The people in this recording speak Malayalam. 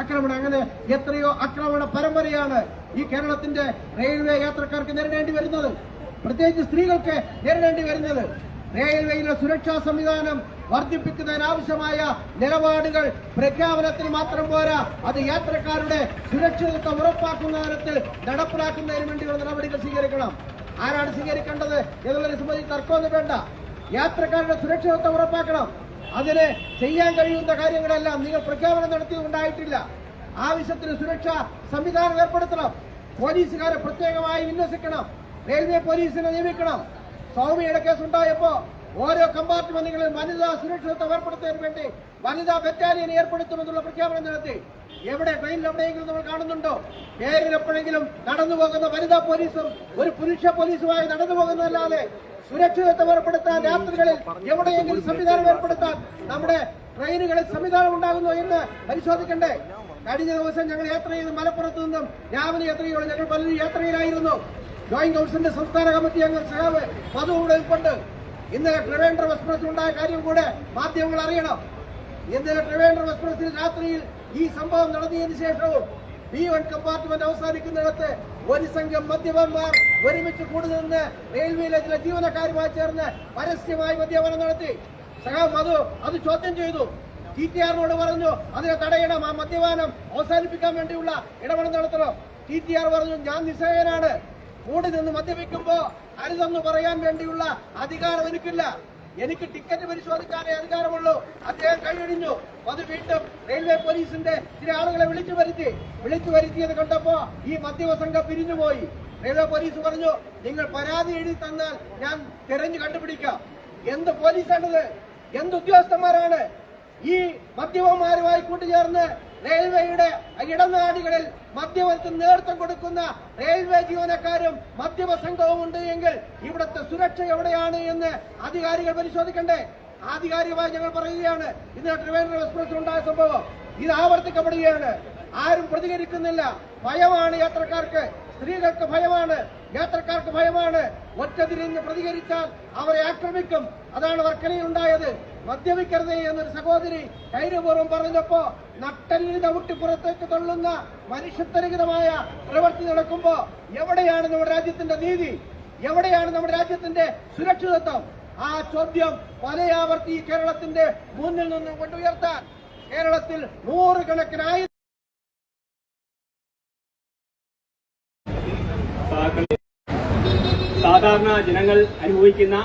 ആക്രമണം. അങ്ങനെ എത്രയോ ആക്രമണ പരമ്പരയാണ് ഈ കേരളത്തിന്റെ റെയിൽവേ യാത്രക്കാർക്ക് നേരിടേണ്ടി വരുന്നത്. പ്രത്യേകിച്ച് സ്ത്രീകൾക്ക് നേരിടേണ്ടി വരുന്നത്. റെയിൽവേയിലെ സുരക്ഷാ സംവിധാനം വർദ്ധിപ്പിക്കുന്നതിനാവശ്യമായ നിലപാടുകൾ പ്രഖ്യാപനത്തിൽ മാത്രം പോരാ. അത് യാത്രക്കാരുടെ സുരക്ഷിതത്വം ഉറപ്പാക്കുന്ന തരത്തിൽ നടപ്പിലാക്കുന്നതിന് വേണ്ടിയുള്ള നടപടികൾ സ്വീകരിക്കണം. ആരാണ് സ്വീകരിക്കേണ്ടത് എന്നുള്ളതിനെ സംബന്ധിച്ച് തർക്കമൊന്നും വേണ്ട. യാത്രക്കാരുടെ സുരക്ഷിതത്വം ഉറപ്പാക്കണം. അതിന് ചെയ്യാൻ കഴിയുന്ന കാര്യങ്ങളെല്ലാം നിങ്ങൾ പ്രഖ്യാപനം നടത്തിയിട്ടുണ്ടായിട്ടില്ല. ആവശ്യത്തിന് സുരക്ഷാ സംവിധാനം ഏർപ്പെടുത്തണം. പോലീസുകാരെ പ്രത്യേകമായി വിന്യസിക്കണം. റെയിൽവേ പോലീസിനെ നിയമിക്കണം. സൗമ്യയുടെ കേസ് ഉണ്ടായപ്പോ ഓരോ കമ്പാർട്ട്മെന്റുകളിൽ വനിതാ സുരക്ഷിതത്വം ഏർപ്പെടുത്തുന്നതിന് വേണ്ടി വനിതാ ബറ്റാലിയൻ ഏർപ്പെടുത്തുമെന്നുള്ള പ്രഖ്യാപനം നടത്തി. എവിടെ ട്രെയിനിൽ എവിടെയെങ്കിലും നമ്മൾ കാണുന്നുണ്ടോ? പേരിൽ എപ്പോഴെങ്കിലും നടന്നു പോകുന്ന വനിതാ പോലീസും ഒരു പുരുഷ പോലീസുമായി നടന്നു പോകുന്നതല്ലാതെ സുരക്ഷിതത്വം ഏർപ്പെടുത്താൻ രാത്രികളിൽ എവിടെയെങ്കിലും സംവിധാനം ഏർപ്പെടുത്താൻ നമ്മുടെ ട്രെയിനുകളിൽ സംവിധാനം ഉണ്ടാകുന്നു എന്ന് പരിശോധിക്കണ്ടേ? കഴിഞ്ഞ ദിവസം ഞങ്ങൾ യാത്ര ചെയ്ത് മലപ്പുറത്ത് നിന്നും രാവിലെ യാത്രയോടെ ഞങ്ങൾ പലരും യാത്രയിലായിരുന്നു. ജോയിന്റ് കൗൺസിലിന്റെ സംസ്ഥാന കമ്മിറ്റി അംഗം സഹാവ് മധു ഉൾപ്പെട്ട് ഇന്നലെ ട്രിവേൻഡ്രം എക്സ്പ്രസ് ഉണ്ടായ കാര്യം കൂടെ മാധ്യമങ്ങൾ അറിയണം. ഇന്നലെ ട്രിവേൻഡ്രം എക്സ്പ്രസിൽ രാത്രിയിൽ ഈ സംഭവം നടത്തിയതിനു ശേഷവും ബി വൺ കമ്പാർട്ട്മെന്റ് അവസാനിക്കുന്നിടത്ത് ഒരു സംഘം മദ്യപന്മാർ ഒരുമിച്ച് കൂടി നിന്ന് റെയിൽവേയിലെ ചില ജീവനക്കാരുമായി ചേർന്ന് പരസ്യമായി മദ്യപനം നടത്തി. സഹാബ് മധു അത് ചോദ്യം ചെയ്തു. ടി ടി ആറിനോട് പറഞ്ഞു അതിനെ തടയണം. ആ മദ്യപാനം അവസാനിപ്പിക്കാൻ വേണ്ടിയുള്ള ഇടപെടൽ നടത്തണം. ടി ടി ആർ പറഞ്ഞു ഞാൻ നിസ്സഹകനാണ് കൂടി നിന്ന് മദ്യപിക്കുമ്പോ അരുതെന്ന് പറയാൻ വേണ്ടിയുള്ള അധികാരം എനിക്കില്ല. എനിക്ക് ടിക്കറ്റ് പരിശോധിക്കാനേ അധികാരമുള്ളൂ. അദ്ദേഹം കഴിഞ്ഞു അത് വീണ്ടും റെയിൽവേ പോലീസിന്റെ ചില ആളുകളെ വിളിച്ചു വരുത്തി. വിളിച്ചു വരുത്തിയത് കണ്ടപ്പോ ഈ മധ്യവ സംഘം പിരിഞ്ഞുപോയി റെയിൽവേ പോലീസ് പറഞ്ഞു നിങ്ങൾ പരാതി എഴുതി തന്നാൽ ഞാൻ തിരഞ്ഞു കണ്ടുപിടിക്കാം. എന്ത് പോലീസാണിത്? എന്ത് ഉദ്യോഗസ്ഥന്മാരാണ്? ഈ മദ്യപന്മാരുമായി കൂട്ടുചേർന്ന് റെയിൽവേയുടെ ഇടനാടികളിൽ മദ്യപത്തിന് നേതൃത്വം കൊടുക്കുന്ന റെയിൽവേ ജീവനക്കാരും മദ്യപ സംഘവും ഉണ്ട് എങ്കിൽ ഇവിടുത്തെ സുരക്ഷ എവിടെയാണ് എന്ന് അധികാരികൾ പരിശോധിക്കണ്ടേ? ആധികാരികമായി ഞങ്ങൾ പറയുകയാണ് ഇന്ന് ട്രിവേൻഡ്രം എക്സ്പ്രസ് ഉണ്ടായ സംഭവം ഇത് ആവർത്തിക്കപ്പെടുകയാണ്. ആരും പ്രതികരിക്കുന്നില്ല. ഭയമാണ് യാത്രക്കാർക്ക്. സ്ത്രീകൾക്ക് ഭയമാണ് യാത്രക്കാർക്ക് ഭയമാണ്. ഒറ്റതിരിഞ്ഞ് പ്രതികരിച്ചാൽ അവരെ ആക്രമിക്കും. അതാണ് വർക്കലയിൽ ഉണ്ടായത് മദ്യപിക്കരുത് എന്നൊരു സഹോദരി ധൈര്യപൂർവം പറഞ്ഞപ്പോ നട്ടലിന് ചവിട്ടി പുറത്തേക്ക് തള്ളുന്ന മനുഷ്യത്വരഹിതമായ പ്രവൃത്തി നടക്കുമ്പോ എവിടെയാണ് നമ്മുടെ രാജ്യത്തിന്റെ നീതി? എവിടെയാണ് നമ്മുടെ രാജ്യത്തിന്റെ സുരക്ഷിതത്വം? ആ ചോദ്യം പലയാവർത്തി കേരളത്തിന്റെ മുന്നിൽ നിന്ന് കൊണ്ടുയർത്താൻ കേരളത്തിൽ നൂറുകണക്കിനായി സാധാരണ ജനങ്ങൾ അനുഭവിക്കുന്ന